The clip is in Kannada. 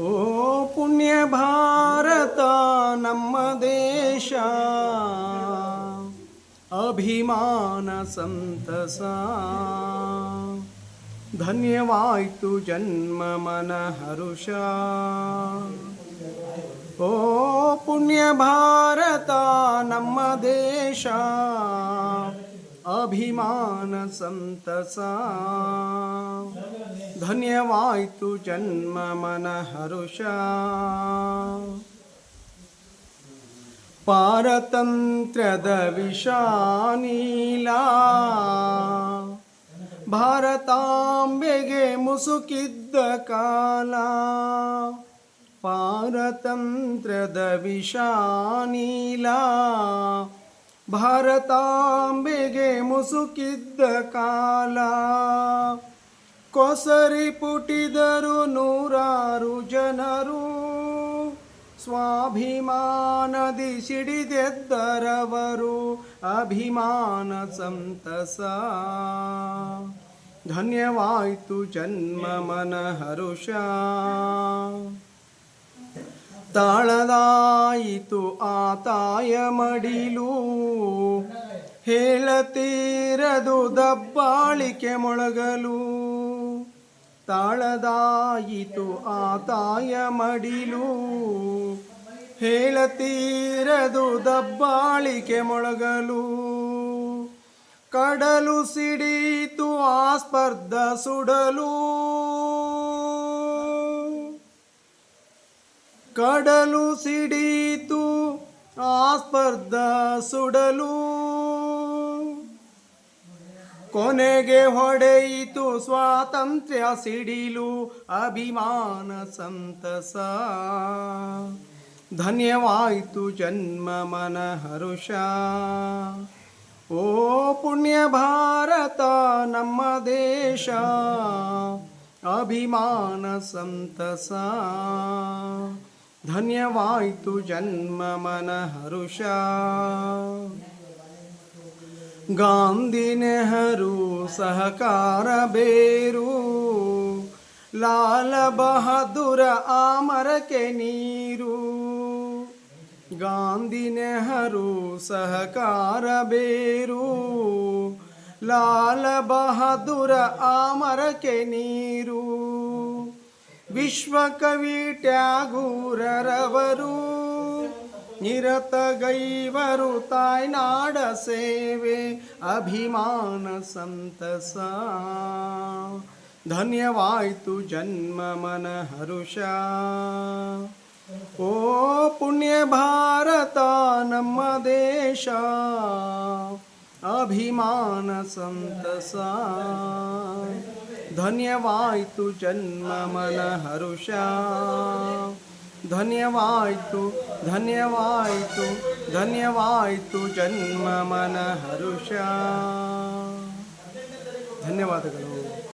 ಓ ಪುಣ್ಯ ಭಾರತ ನಮ್ಮ ದೇಶ ಅಭಿಮಾನ ಸಂತಸ ಧನ್ಯವಾಯ್ತು ಜನ್ಮ ಮನ ಹರುಷ ಓ ಪುಣ್ಯ ಭಾರತ ನಮ್ಮ ದೇಶ ಅಭಿಮಾನ ಸಂತಸ ಧನ್ಯವಾಯ್ತು ಜನ್ಮ ಮನ ಹರುಷ ಪಾರತಂತ್ರ್ಯದ ವಿಷಾನೀಲ ಭಾರತಾಂಬೆಗೆ ಮುಸುಕಿದ್ದ ಕಾಲ ಪಾರತಂತ್ರ್ಯದ ವಿಷಾನೀಲ ಭಾರತಾಂಬೆಗೆ ಮುಸುಕಿದ್ದ ಕಾಲ. ಕೊಸರಿ ಪುಟಿದರು ನೂರಾರು ಜನರು. ಸ್ವಾಭಿಮಾನದಿ ಸಿಡಿದೆದ್ದರವರು ಅಭಿಮಾನ ಸಂತಸ. ಧನ್ಯವಾಯಿತು ಜನ್ಮ ಮನ ಹರುಷ ತಾಳದಾಯಿತು ಆತಾಯ ಮಡಿಲು. ಹೇಳತೀರದು ದಬ್ಬಾಳಿಕೆ ಮೊಳಗಲು. ತಾಳದಾಯಿತು ಆತಾಯ ಮಡಿಲು. ಹೇಳತೀರದು ದಬ್ಬಾಳಿಕೆ ಮೊಳಗಲು. ಕಡಲು ಸಿಡೀತು ಆ ಸ್ಪರ್ಧ ಸುಡಲು. ಕಡಲು ಸಿಡೀತು, ಆ ಸ್ಪರ್ಧ ಸುಡಲು. ಕೊನೆಗೆ ಹೊಡೆಯಿತು ಸ್ವಾತಂತ್ರ್ಯ ಸಿಡಿಲು, ಅಭಿಮಾನ ಸಂತಸ. ಧನ್ಯವಾಯಿತು ಜನ್ಮ ಮನ ಹರುಷ ಓ ಪುಣ್ಯ ಭಾರತ, ನಮ್ಮ ದೇಶ. ಅಭಿಮಾನ ಸಂತಸ. ಧನ್ಯವಾಯಿತು ಜನ್ಮ ಮನ ಹರುಷ ಗಾಂಧಿ ನೆಹರು ಸಹಕಾರ ಬೇರು ಲಾಲ ಬಹದ್ದೂರ ಆಮರಕೆ ನೀರು ಗಾಂಧಿ ನೆಹರು ಸಹಕಾರ ಬೇರು ಲಾಲ ಬಹದ್ದೂರ ಆಮರಕೆ ನೀರು ವಿಶ್ವಕವಿ ಟ್ಯಾಗೂರರವರು ನಿರತಗೈವರು ತಾಯ್ನಾಡ ಸೇವೆ ಅಭಿಮಾನ ಸಂತಸ ಧನ್ಯವಾಯ್ತು ಜನ್ಮ ಮನ ಹರುಷ ಓ ಪುಣ್ಯ ಭಾರತ ನಮ್ಮ ದೇಶ ಅಭಿಮಾನ ಸಂತಸ ಧನ್ಯವಾಯ್ತು ಜನ್ಮ ಮನ ಹರುಷ ಧನ್ಯವಾಯ್ತು ಧನ್ಯವಾಯ್ತು ಧನ್ಯವಾಯ್ತು ಜನ್ಮ ಮನ ಹರುಷ ಧನ್ಯವಾದಗಳು